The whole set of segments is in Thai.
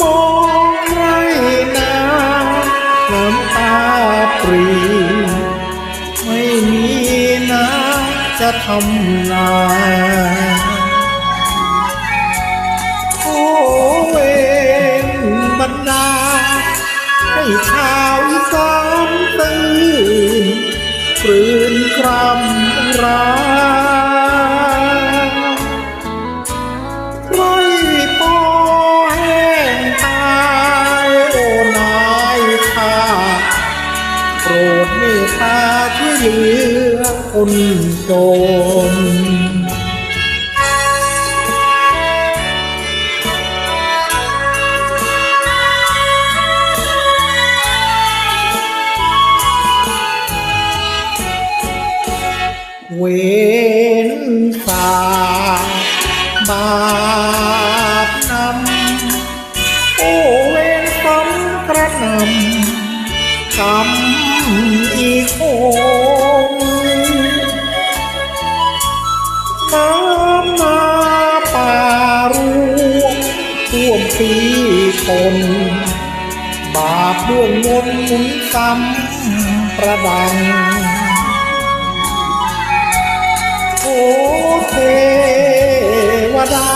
มองไรนาน้ำตาปรี ไม่มีน้ำจะทำนายโอ้เวนบรรดา ให้ชาวอีสานตื่นปรืนกรำร เหลือคนจนเว้นสาบาปนำโอ้เว้นซ้ำกระนำกรรมอีโอ ตน บาปด้วงมนหมุนซ้ำประดังโอเทวดา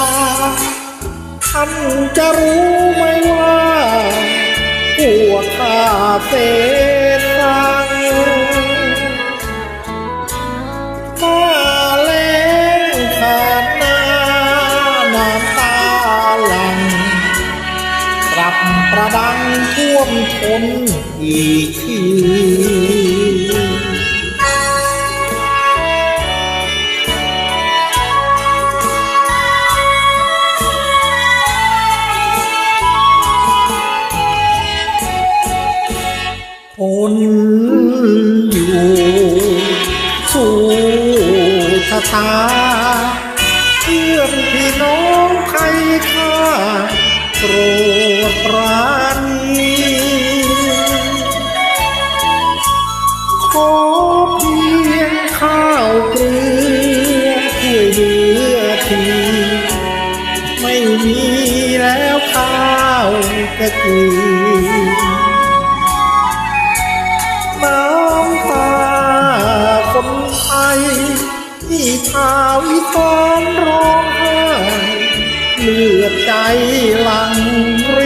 ท่านจะรู้ไหมว่าพวข้าเส ประดังท่วมทนอีกทีทนอยู่สู้ชะตาเพื่อนพี่น้องใครข้า รดปราณีขอเพียงข้าวเกลือช่วยเหลือทีไม่มีแล้วข้าวจะกินน้ำตาคนไทยที่ชาวอีสานร้อง เลือดใจหลังริ